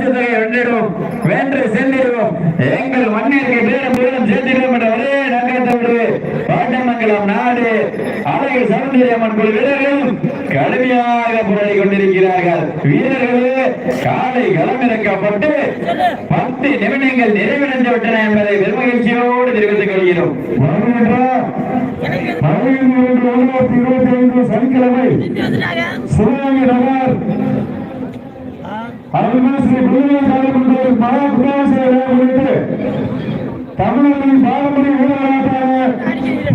விடுத்து வென்றிடுவோம் வென்று சென்றிடும் எங்கள் மண்ணிற்கு பேரும் பேரும் சேர்த்திடுவோம் என்ற ஒரே நோக்கத்தோடு பாண்டமங்கலம் நாடு அழகு சௌந்தரியம்மன் குழு வீரர்களும் கடுமையாக போராடி கொண்டிருக்கிறார்கள் வீரர்களே காலை களமிறக்கப்பட்டு பத்து நிமிடங்கள் நிறைவடைந்து விட்டன என்பதை பெருமகிழ்ச்சியோடு தெரிவித்துக் கொள்கிறோம் சனிக்கிழமை சிவகங்கை நகர் அருள்மிஸ்ரீ புதுவை மகா குடாசியை முன்னிட்டு தமிழர்களின் பாரம்பரிய ஊழலாட்டான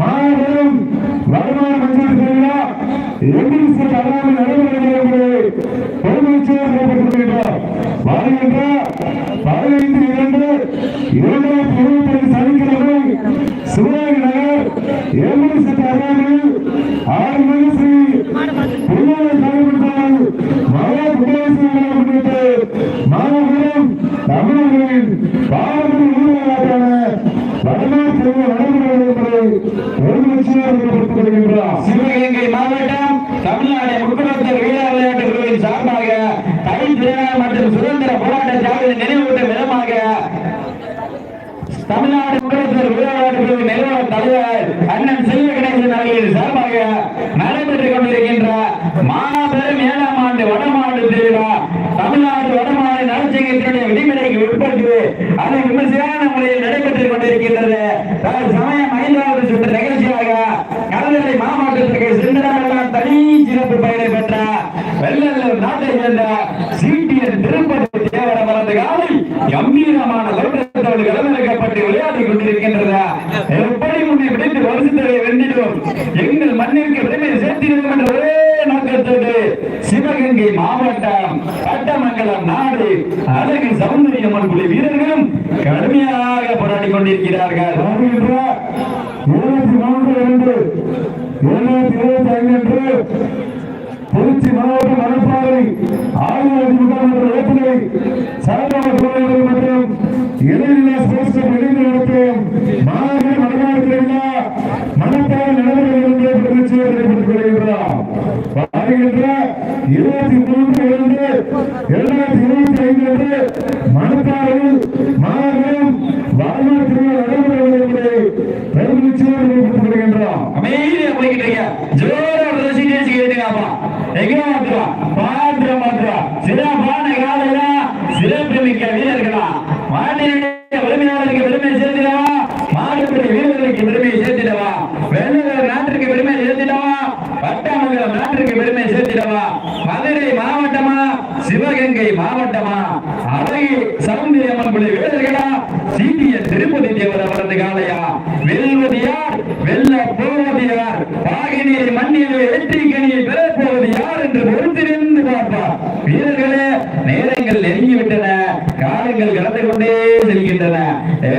மாபெரும் வருமான மஞ்சள் திருவிழா எங்கிருந்து அல்லாமல் நடைபெறுகிறது என்பதை பெருமகிழ்ச்சியாக செயல்பட்டுள்ளோம் வருகின்ற பதினைந்து இரண்டு இரண்டாயிரத்தி இருபத்தி ஐந்து சனிக்கிழமை சிவகங்கை நகர் எங்கிருந்து அல்லாமல் ஆறு மணி ஸ்ரீ சிவகங்கை மாவட்டம் தமிழ்நாடு முக்குளத்தூர் வீர விளையாட்டு குழுவின் சார்பாக மற்றும் சுதந்திர போராட்ட தியாகிகள் நினைவூட்டும் விதமாக தமிழ்நாடு முக்குளத்தூர் விளையாட்டு குழுவின் நிறுவன தலைவர் அண்ணன் செல்வ கணேசன் அவர்களின் சார்பாக நடைபெற்றுக் கொண்டிருக்கின்ற மாபெரும் ஏழாம் ஆண்டு வடமாடு திருவிழா தமிழ்நாடு வடமாடு நலச்சங்கத்தினுடைய விதிமுறைக்கு உட்பட்டு அது விமர்சையான முறையில் நடைபெற்றுக் கொண்டிருக்கின்றது தனது சமயம் ஐந்தாவது சுற்று நிகழ்ச்சியாக கடலலை மாவட்டத்திற்கு சென்றமெல்லாம் தனி சிறப்பு பெயரை பெற்ற வெள்ளல்லூர் நாட்டை சேர்ந்த சிடிஎன் திருப்பதி தேவர மரத்து காலை கம்பீரமான தோற்றத்தோடு களமிறக்கப்பட்டு விளையாடிக் கொண்டிருக்கின்றது எப்படி முன்னே விடுத்து வருஷத்தை வென்றிடும் எங்கள் மண்ணிற்கு பெருமை சேர்த்திடும் என்ற ஒரே நோக்கத்தோடு சிவகங்கை மாவட்டம் பட்டமங்கலம் நாடு. அழகு சௌந்தரியம்மன் குழு வீரர்களும் கடுமையாக போராடி கொண்டிருக்கிறார்கள். இருபத்தி மூன்று இரண்டு இருநூத்தி இருபத்தி ஐந்து திருச்சி மாவட்டம் மணப்பாறை Me. வீரர்களே நேரங்கள் நெருங்கிவிட்டன. காலங்கள் கடந்து கொண்டே செல்கின்றன.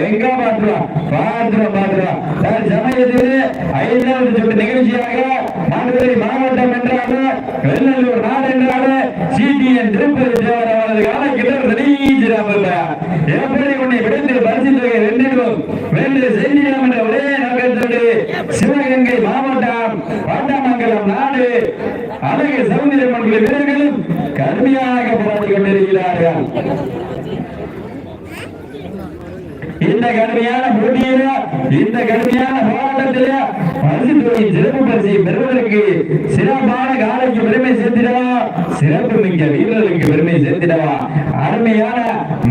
எங்க பாத்துறோம் பாத்துறோம் பாத்துறோம் சமயத்தில் ஐந்தாவது சுற்று நிகழ்ச்சியாக மதுரை மாவட்டம் என்றாலும் வெள்ளலூர் நாடு என்றாலும் சிடிஎன் திருப்பதி தேவர் அவரது காலக்கிட்ட நீச்சிராமல்ல எப்படி உன்னை விடுத்து பரிசு தொகை வென்றிடுவோம்? வென்று சென்றிடும் என்ற ஒரே நோக்கத்தோடு சிவகங்கை மாவட்டம் பாட்டாமங்கலம் நாடு. அழகு சௌந்தரியம்மன் வீரர்களும் கருமையாக போராடி கொண்டிருக்கிறார்கள். இந்த கடுமையான போட்டியில இந்த கடுமையான போராட்டத்தில பரிசு தொகையின் சிறப்பு பரிசை பெறுவதற்கு சிறப்பான காலைக்கு பெருமை சேர்த்திடவா? சிறப்பு மிக்க வீரர்களுக்கு பெருமை சேர்த்திடவா? அருமையான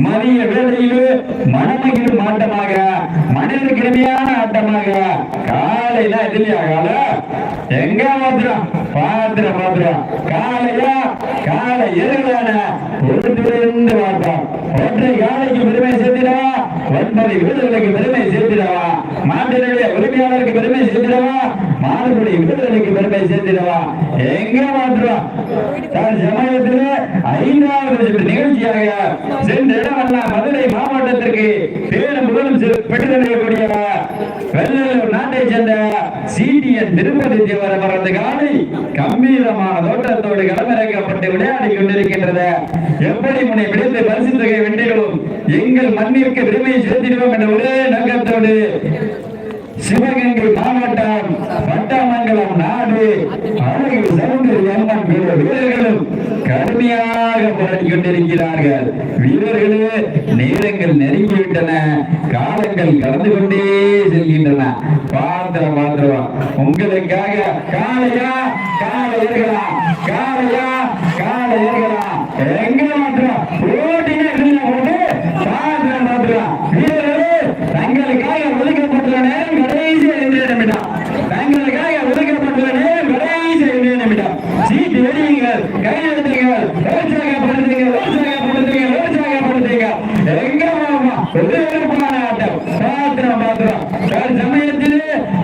மதிய வேளையிலே மனமகிழ் ஆட்டமாக மனித கடுமையான ஆட்டமாக காலையில இல்லையா கால எங்க மாத்திரம்? பாத்திர மாத்திரம் காலையா காலை எதிரான பொறுத்திருந்து பார்த்தோம் ஒற்றை காலைக்கு பெருமை சேர்த்திடவா? ஒன்பது வீரர்களுக்கு பெருமை சேர்த்திடவா? மாட்டினுடைய உரிமையாளருக்கு பெருமை சேர்த்திடவா? மாறுபடி விடுதலைக்கு பெருமை சேர்த்திடவா? எங்க மாத்திரம்? சமயத்தில் ஐந்தாவது நிகழ்ச்சியாக சென்ற இடமெல்லாம் மதுரை மாவட்டத்திற்கு பேரும் புகழும் பெற்றுக்கூடிய வெள்ளலூர் நாட்டை சேர்ந்த சீனியர் திருப்பதி தேவர அவரது காலை கம்பீரமான தோட்டத்தோடு களமிறக்கப்பட்டு விளையாடி கொண்டிருக்கின்றது. எப்படி முனை பிடித்து பரிசு தொகை வென்றிடும் எங்கள் மண்ணிற்கு பெருமை சேர்த்திடுவோம் என்ற ஒரே நோக்கத்தோடு சிவகங்கை மாவட்டம் பட்டமங்கலம் நாடு. அழகு சென்று எண்ணம் வீர வீரர்களும் கடுமையாக போராடி கொண்டிருக்கிறார்கள். வீரர்களே நேரங்கள் நெருங்கிவிட்டன. காலங்கள் கடந்து கொண்டே செல்கின்றன. பாத்திரம் பாத்திரம் உங்களுக்காக காளையா காலையா கால இருக்கலாம் எங்க மாத்திரம்? ஓட்டிங்க போட்டு பாத்திரம் மாற்றலாம் வீரர்களே தங்களுக்காக ஒதுக்க நேரம் கடைசி ஐந்து நிமிடம் தங்களுக்காக ஒதுக்கப்பட்டுள்ள நேரம் கடைசி ஐந்து நிமிடம் சீட்டு வெடியுங்கள் கையெழுத்துங்கள் உற்சாகப்படுத்துங்க உற்சாகப்படுத்துங்க உற்சாகப்படுத்துங்க எங்க மாமா ஆட்டம் பாத்திரம் பாத்திரம் சமயத்திலே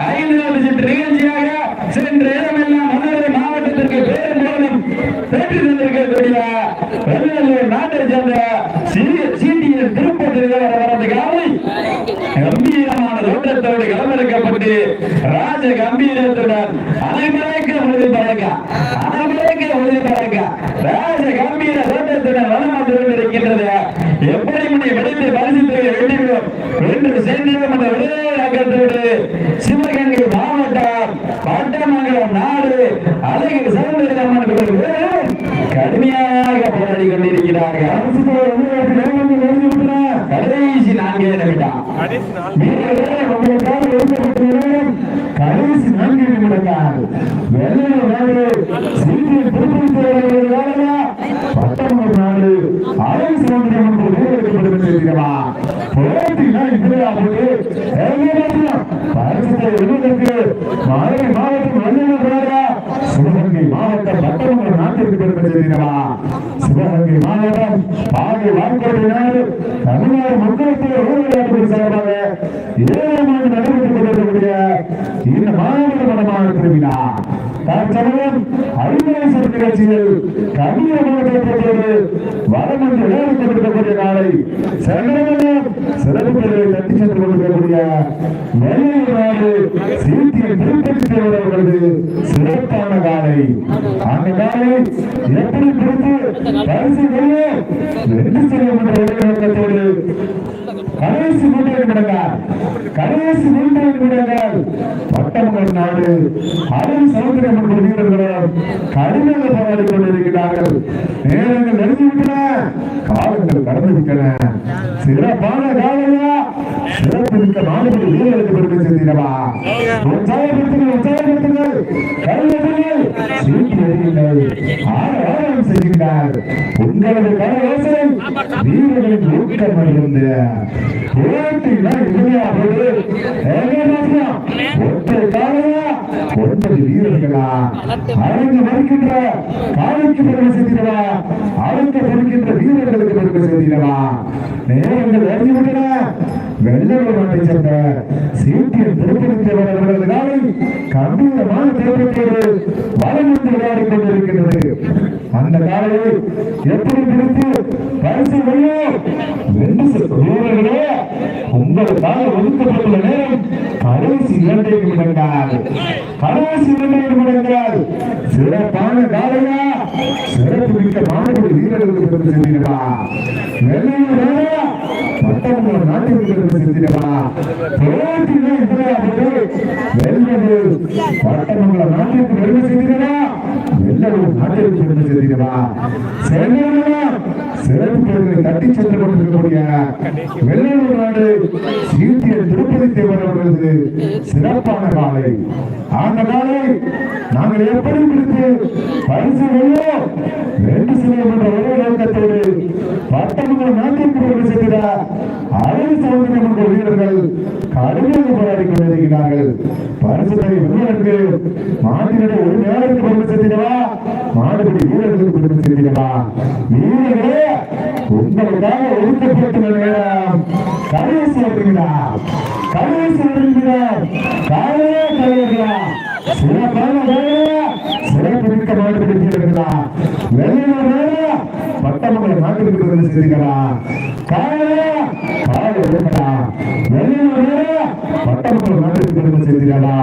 ஐந்தாவது சுற்று நிகழ்ச்சியாக சென்ற இடமெல்லாம் மதுரை மாவட்டத்திற்கு பேரும் போலும் பெற்று தந்திருக்கக்கூடிய நாட்டை சேர்ந்த சிறிய- சீட்டியின் திருப்பத்தில் வரது காலை கம்பீரமான தோட்டத்தோடு களமிறக்கப்பட்டு ராஜ கம்பீரத்துடன் அனைவருக்கு உறுதி பழக்க அனைவருக்கு உறுதி பழக்க ராஜ கம்பீர தோட்டத்துடன் வளம் வந்து கொண்டிருக்கின்றது எப்படி முன்னே வெடித்து பரிசுத்தை வெடிவிடும் என்று சென்றிடும் என்ற ஒரே நோக்கத்தோடு சிவகங்கை மாவட்டம் பட்டமங்கலம் நாடு அழகு சௌந்தரம்மன் கோயில் வீரர்கள் கடுமையாக போராடி கொண்டிருக்கிறார்கள். கடைசி நான்கே நிமிடம் வீரர்களே, உங்களுக்காக ஒதுக்கப்பட்ட நேரம் கடைசி நான்கு நிமிடங்கள் வெள்ளைய நாடு சீட்டில் திருப்பதி நாடா பத்தொன்பது நாடு அரை சுதந்திரம் என்று வீரர்களுக்கு போட்டினா இதுவா போட்டு பரிசுத்தை எழுதுவதற்கு மதுரை மாவட்டம் வெள்ளையா சிவகங்கை மாவட்டம் பத்தொன்பது நாட்டிற்கு பெருமை சேர்க்கிறவா சிவகங்கை மாவட்டம் பாடி வான்கோட்டை தமிழ்நாடு மக்களுக்கு ஊழலாட்சி சார்பாக ஏழாம் ஆண்டு நடைபெற்றுக் கொண்டிருக்கக்கூடிய இந்த மாநில மனமான திருவிழா தற்சமயம் அறிவுரை நிகழ்ச்சியில் கவியமான தோற்றத்தோடு வரம் என்று விளையாடிக் நாளை சென்றவர்கள் சிறப்பு தட்டி சென்று கொண்டிருக்கக்கூடிய நெல்லையூர் நாடு சீர்த்திய திருப்பதி சிறப்பான காலை. அந்த காலை எப்படி பிடித்து பரிசு வெளியே வெற்றி செய்யும் என்ற கடைசி மூன்றை விடுங்கள் கடைசி மூன்றை விடுங்கள் பட்டமங்கல் நாடு. அருள் சமுத்திரம் என்ற வீரர்களும் கடுமையாக போராடி கொண்டிருக்கிறார்கள். நேரங்கள் நெருங்கிவிட்டன காலங்கள் கடந்து சிறப்பான காலையா? மிக்க மாணவர்கள் வீரர்களுக்கு பெருமை சேர்த்திடவா உற்சாகப்படுத்துங்கள் உற்சாகப்படுத்துங்கள். கையெழுத்துங்கள் சீட்டி எறியுங்கள் ஆரவாரம் செய்யுங்கள் உங்களது கர யோசனை வீரர்களின் ஊக்கம் அடைந்து போட்டினா இல்லையா போது. ஒற்றை காலையா? ஒன்பது வீரர்களா? அரங்கு வருகின்ற காலைக்கு பெருமை செய்திடவா வீரர்களுக்கு பெருமை செய்திடவா நேரங்கள் வெள்ளூர் சேர்ந்த சீட்டியன் திருப்பதி கம்பீரமான தேவர்களோடு வலம் வந்து விளையாடிக் அந்த காலையை எப்படி பிடித்து பரிசு வெள்ளோ வென்று வீரர்களே உங்களுக்காக ஒதுக்கப்பட்டுள்ள நேரம் இரண்டை நிமிடங்கள் கடைசி இரண்டை நிமிடங்கள் சிறப்பான காலையா? சிறப்பு மிக்க மாணவர் வீரர்களுக்கு பெருமை செல்கிறா வெள்ளையூர் பத்தொன்பது நாட்டிற்கு பெருமை செல்கிறா போட்டியிலே இந்தியா வெள்ளது பட்டமங்கலம் நாட்டிற்கு நாட்டிற்கு சிறப்பு பெருமை தட்டி சென்று கொண்டிருக்கக்கூடிய வெள்ளூர் நாடு சீட்டிய திருப்பதி தேவர் அவர்களது சிறப்பான காலை. அந்த காலை நாங்கள் எப்படி பிடித்து பரிசு வெள்ளோம் ரெண்டு சிலையம் என்ற ஒரே நோக்கத்தோடு பத்தொன்பது நாட்டிற்கு பெருமை செய்கிறார் அழகு சௌந்தரியம் என்ற வீரர்கள் கடுமையாக போராடி கொண்டிருக்கிறார்கள். பரிசுத்தை வெல்வதற்கு மாட்டினுடைய ஒரு நேரத்துக்கு பெருமை சேர்த்திடவா? மாடுபடி வீரர்களுக்கு பெருமை சேர்த்திடவா? வீரர்களே உங்களுக்காக ஒதுக்கப்பட்டுள்ள நேரம் கடைசி அப்படிங்களா கடைசி அப்படிங்களா காலையே கலையா சிறப்பான வேலையா சிறப்பு மிக்க மாடுபடி வீரர்களா. வெளியூர் நம்முடைய நாட்டிற்கு வந்து பெருமை சேர்த்திடவா நாட்டிற்கு வந்து ஒழுங்கா